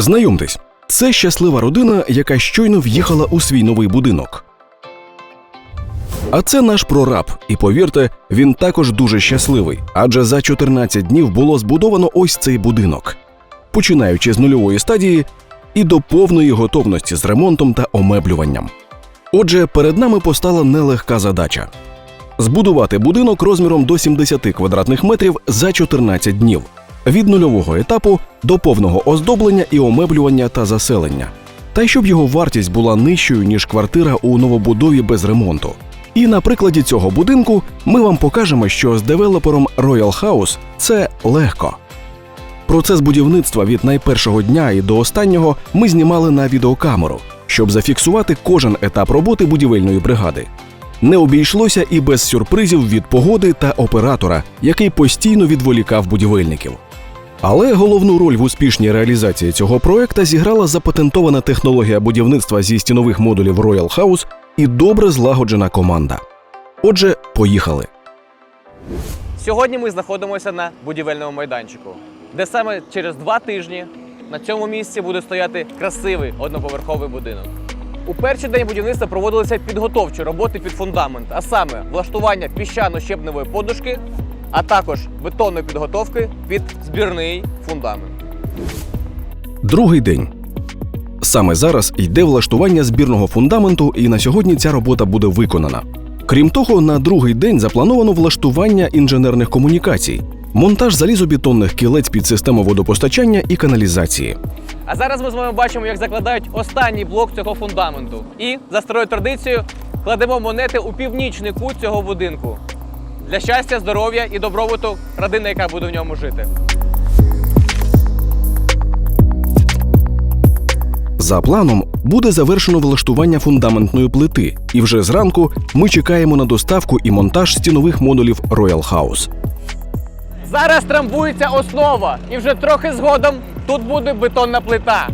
Знайомтесь, це щаслива родина, яка щойно в'їхала у свій новий будинок. А це наш прораб, і повірте, він також дуже щасливий, адже за 14 днів було збудовано ось цей будинок, починаючи з нульової стадії і до повної готовності з ремонтом та омеблюванням. Отже, перед нами постала нелегка задача збудувати будинок розміром до 70 квадратних метрів за 14 днів від нульового етапу до повного оздоблення і омеблювання та заселення, та й щоб його вартість була нижчою ніж квартира у новобудові без ремонту. І на прикладі цього будинку ми вам покажемо, що з девелопером Royal House це легко. Процес будівництва від найпершого дня і до останнього ми знімали на відеокамеру, щоб зафіксувати кожен етап роботи будівельної бригади. Не обійшлося і без сюрпризів від погоди та оператора, який постійно відволікав будівельників. Але головну роль в успішній реалізації цього проекта зіграла запатентована технологія будівництва зі стінових модулів Royal House і добре злагоджена команда. Отже, поїхали. Сьогодні ми знаходимося на будівельному майданчику, де саме через два тижні на цьому місці буде стояти красивий одноповерховий будинок. У перший день будівництва проводилися підготовчі роботи під фундамент, а саме влаштування піщано-щебневої подушки, а також бетонної підготовки під збірний фундамент. Другий день. Саме зараз йде влаштування збірного фундаменту, і на сьогодні ця робота буде виконана. Крім того, на другий день заплановано влаштування інженерних комунікацій, монтаж залізобетонних кілець під систему водопостачання і каналізації. А зараз ми з вами бачимо, як закладають останній блок цього фундаменту. І за старою традицією кладемо монети у північний кут цього будинку для щастя, здоров'я і добробуту родини, яка буде в ньому жити. За планом буде завершено влаштування фундаментної плити, і вже зранку ми чекаємо на доставку і монтаж стінових модулів Royal House. Зараз трамбується основа, і вже трохи згодом тут буде бетонна плита.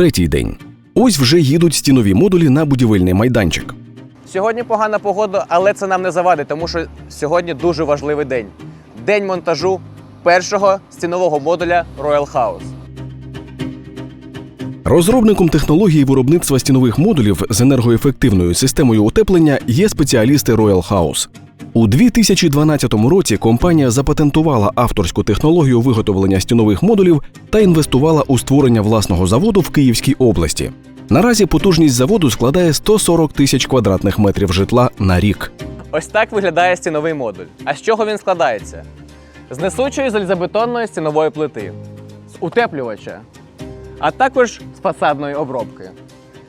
Третій день. Ось вже їдуть стінові модулі на будівельний майданчик. Сьогодні погана погода, але це нам не завадить, тому що сьогодні дуже важливий день. День монтажу першого стінового модуля Royal House. Розробником технології виробництва стінових модулів з енергоефективною системою утеплення є спеціалісти Royal House. У 2012 році компанія запатентувала авторську технологію виготовлення стінових модулів та інвестувала у створення власного заводу в Київській області. Наразі потужність заводу складає 140 тисяч квадратних метрів житла на рік. Ось так виглядає стіновий модуль. А з чого він складається? З несучої залізобетонної стінової плити, з утеплювача, а також з фасадної обробки.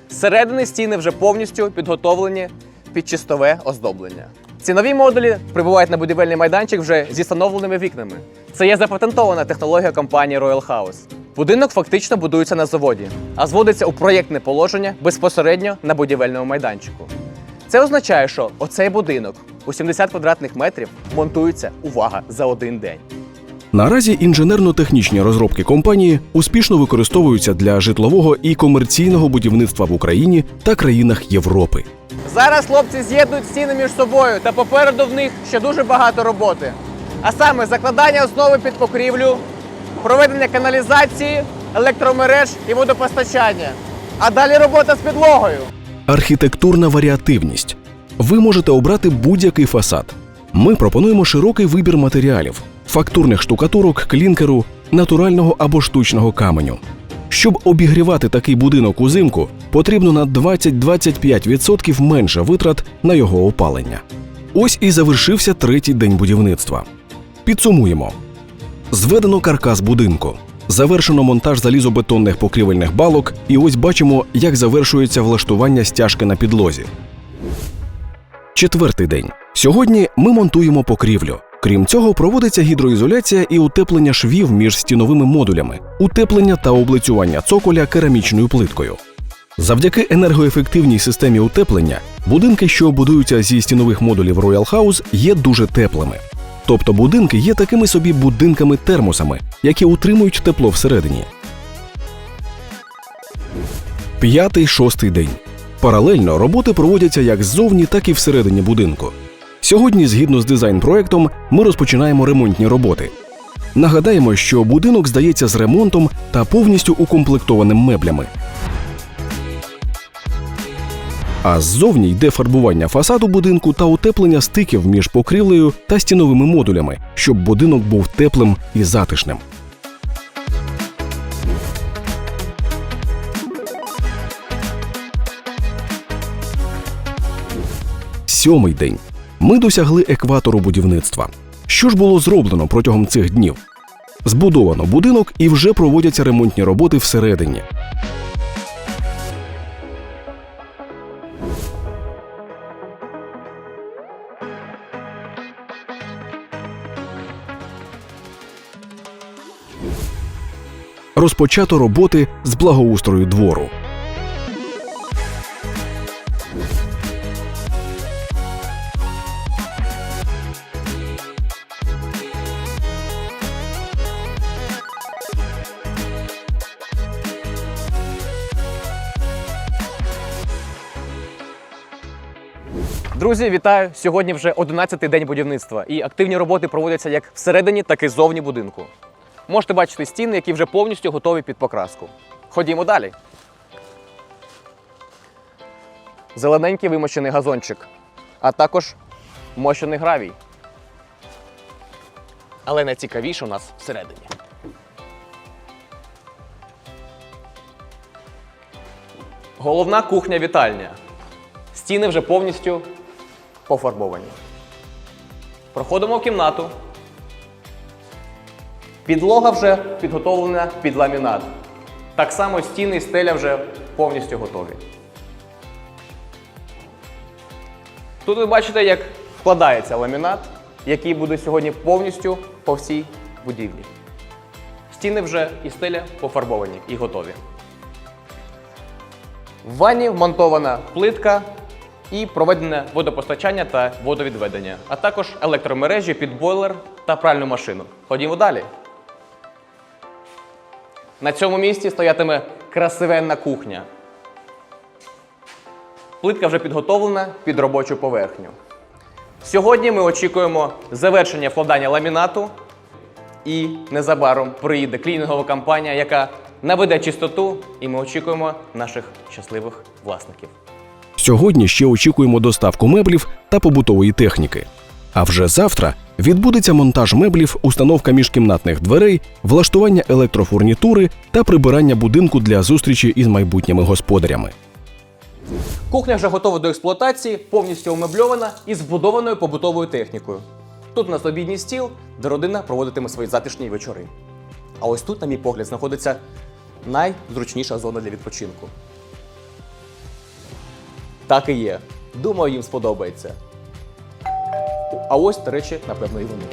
Зсередини стіни вже повністю підготовлені під чистове оздоблення. Стінові модулі прибувають на будівельний майданчик вже зі встановленими вікнами. Це є запатентована технологія компанії Royal House. Будинок фактично будується на заводі, а зводиться у проєктне положення безпосередньо на будівельному майданчику. Це означає, що оцей будинок у 70 квадратних метрів монтується увага за один день. Наразі інженерно-технічні розробки компанії успішно використовуються для житлового і комерційного будівництва в Україні та країнах Європи. Зараз хлопці з'єднують стіни між собою, та попереду в них ще дуже багато роботи. А саме закладання основи під покрівлю, проведення каналізації, електромереж і водопостачання. А далі робота з підлогою. Архітектурна варіативність. Ви можете обрати будь-який фасад. Ми пропонуємо широкий вибір матеріалів: фактурних штукатурок, клінкеру, натурального або штучного каменю. Щоб обігрівати такий будинок узимку, потрібно на 20-25% менше витрат на його опалення. Ось і завершився третій день будівництва. Підсумуємо: зведено каркас будинку, завершено монтаж залізобетонних покрівельних балок, і ось бачимо, як завершується влаштування стяжки на підлозі. Четвертий день. Сьогодні ми монтуємо покрівлю. Крім цього, проводиться гідроізоляція і утеплення швів між стіновими модулями, утеплення та облицювання цоколя керамічною плиткою. Завдяки енергоефективній системі утеплення, будинки, що будуються зі стінових модулів Royal House, є дуже теплими. Тобто будинки є такими собі будинками-термосами, які утримують тепло всередині. П'ятий шостий день. Паралельно роботи проводяться як ззовні, так і всередині будинку. Сьогодні, згідно з дизайн-проектом, ми розпочинаємо ремонтні роботи. Нагадаємо, що будинок здається з ремонтом та повністю укомплектованим меблями. А ззовні йде фарбування фасаду будинку та утеплення стиків між покрівлею та стіновими модулями, щоб будинок був теплим і затишним. Сьомий день. Ми досягли екватору будівництва. Що ж було зроблено протягом цих днів? Збудовано будинок і вже проводяться ремонтні роботи всередині. Розпочато роботи з благоустрою двору. Друзі, вітаю! Сьогодні вже 11-й день будівництва, і активні роботи проводяться як всередині, так і зовні будинку. Можете бачити стіни, які вже повністю готові під покраску. Ходімо далі. Зелененький вимощений газончик, а також мощений гравій. Але найцікавіше у нас всередині. Головна кухня-вітальня. Стіни вже повністю пофарбовані. Проходимо в кімнату. Підлога вже підготовлена під ламінат. Так само стіни і стеля вже повністю готові. Тут ви бачите, як вкладається ламінат, який буде сьогодні повністю по всій будівлі. Стіни вже і стеля пофарбовані і готові. В ванні вмонтована плитка і проведене водопостачання та водовідведення, а також електромережі під бойлер та пральну машину. Ходімо далі. На цьому місці стоятиме красивенна кухня. Плитка вже підготовлена під робочу поверхню. Сьогодні ми очікуємо завершення вкладання ламінату і незабаром приїде клінінгова компанія, яка наведе чистоту, і ми очікуємо наших щасливих власників. Сьогодні ще очікуємо доставку меблів та побутової техніки. А вже завтра відбудеться монтаж меблів, установка міжкімнатних дверей, влаштування електрофурнітури та прибирання будинку для зустрічі із майбутніми господарями. Кухня вже готова до експлуатації, повністю умебльована і збудованою побутовою технікою. Тут у нас обідній стіл, де родина проводитиме свої затишні вечори. А ось тут, на мій погляд, знаходиться найзручніша зона для відпочинку. Так і є. Думаю, їм сподобається. А ось, до речі, напевно, і вони.